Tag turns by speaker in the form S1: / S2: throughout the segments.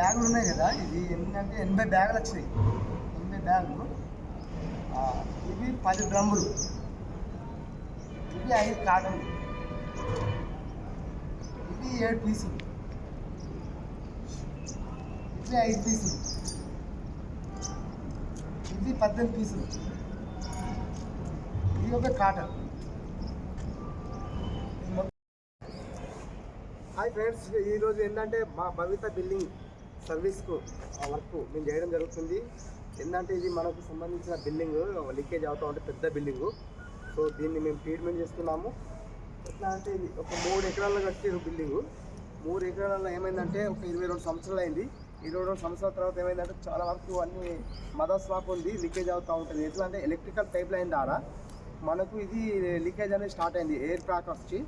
S1: బ్యాగులు ఉన్నాయి కదా ఇది ఎందుకంటే ఎనభై బ్యాగులు వచ్చినాయి. ఎనభై బ్యాగులు. ఇవి పది డ్రమ్ములు. ఇవి ఐదు కాటన్లు. ఇవి ఏడు పీసులు. ఇవి ఐదు పీసులు. ఇవి పద్దెనిమిది పీసులు. ఇది ఒక కాటన్. హాయ్ ఫ్రెండ్స్ ఈరోజు ఏంటంటే మా భవిత బిల్డింగ్. సర్వీస్కు వర్క్ మేము చేయడం జరుగుతుంది. ఏంటంటే ఇది మనకు సంబంధించిన బిల్డింగ్ లీకేజ్ అవుతూ ఉంటే పెద్ద బిల్డింగు. సో దీన్ని మేము ట్రీట్మెంట్ చేస్తున్నాము. ఎట్లా అంటే ఇది ఒక మూడు ఎకరాల్లో కట్టారు బిల్డింగు. మూడు ఎకరాలలో ఏమైందంటే ఒక ఇరవై రెండు సంవత్సరాలు అయింది. ఇరవై రెండు సంవత్సరాల తర్వాత ఏమైందంటే చాలా వరకు అన్ని మదర్ స్లాప్ ఉంది లీకేజ్ అవుతూ ఉంటుంది. ఎట్లా అంటే ఎలక్ట్రికల్ పైప్ లైన్ ద్వారా మనకు ఇది లీకేజ్ అనేది స్టార్ట్ అయింది ఎయిర్ ప్యాక్ వచ్చి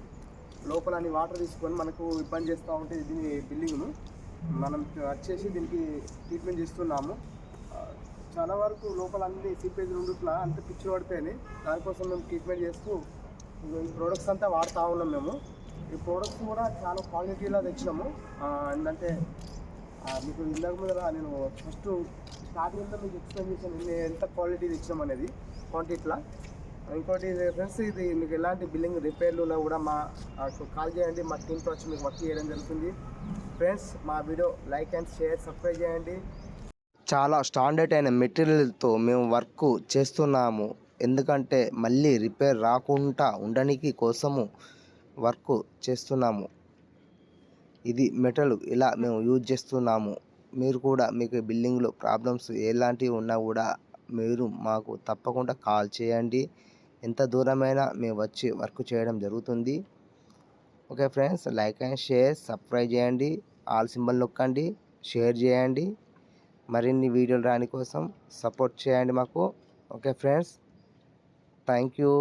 S1: లోపల అన్ని వాటర్ తీసుకొని మనకు ఇబ్బంది చేస్తూ ఉంటుంది దీని బిల్డింగ్ను. మనం వచ్చేసి దీనికి ట్రీట్మెంట్ చేస్తున్నాము. చాలా వరకు లోపల అన్ని సీపేజ్ ఉండట్లా అంత పిచ్చి పడిపోయినాయి. దానికోసం మేము ట్రీట్మెంట్ చేస్తూ ఈ ప్రోడక్ట్స్ అంతా వాడుతూ ఉన్నాం మేము. ఈ ప్రోడక్ట్స్ కూడా చాలా క్వాలిటీలో తెచ్చినాము. ఏంటంటే మీకు ఇందాక ముందర నేను ఫస్ట్ స్టార్టింగ్లో మీకు ఎక్స్ప్లెయిన్ చేశాను ఎంత క్వాలిటీ తెచ్చినాం అనేది క్వాంటిటీలో ఇంకోటి ఫ్రెండ్స్ ఇది మీకు ఎలాంటి బిల్లింగ్ రిపేర్లు ఉన్నా కూడా మా కాల్ చేయండి. మా టీంతో వచ్చి మీకు వర్క్ చేయడం జరుగుతుంది. ఫ్రెండ్స్ మా video like and share subscribe చేయండి.
S2: చాలా స్టాండర్డ్ అయిన మెటీరియల్తో మేము వర్క్ చేస్తున్నాము. ఎందుకంటే మళ్ళీ రిపేర్ రాకుండా ఉండడానికి కోసము వర్క్ చేస్తున్నాము. ఇది మెటల్ ఇలా మేము యూజ్ చేస్తున్నాము. మీరు కూడా మీకు బిల్డింగ్లో ప్రాబ్లమ్స్ ఎలాంటివి ఉన్నా కూడా మీరు మాకు తప్పకుండా కాల్ చేయండి. ఎంత దూరమైనా మేము వచ్చి వర్క్ చేయడం జరుగుతుంది. Okay friends like and share subscribe చేయండి. ఆల్ సింబల్ నొక్కండి షేర్ చేయండి. మరిన్ని వీడియోలు రాని కోసం సపోర్ట్ చేయండి మాకు. Okay friends thank you.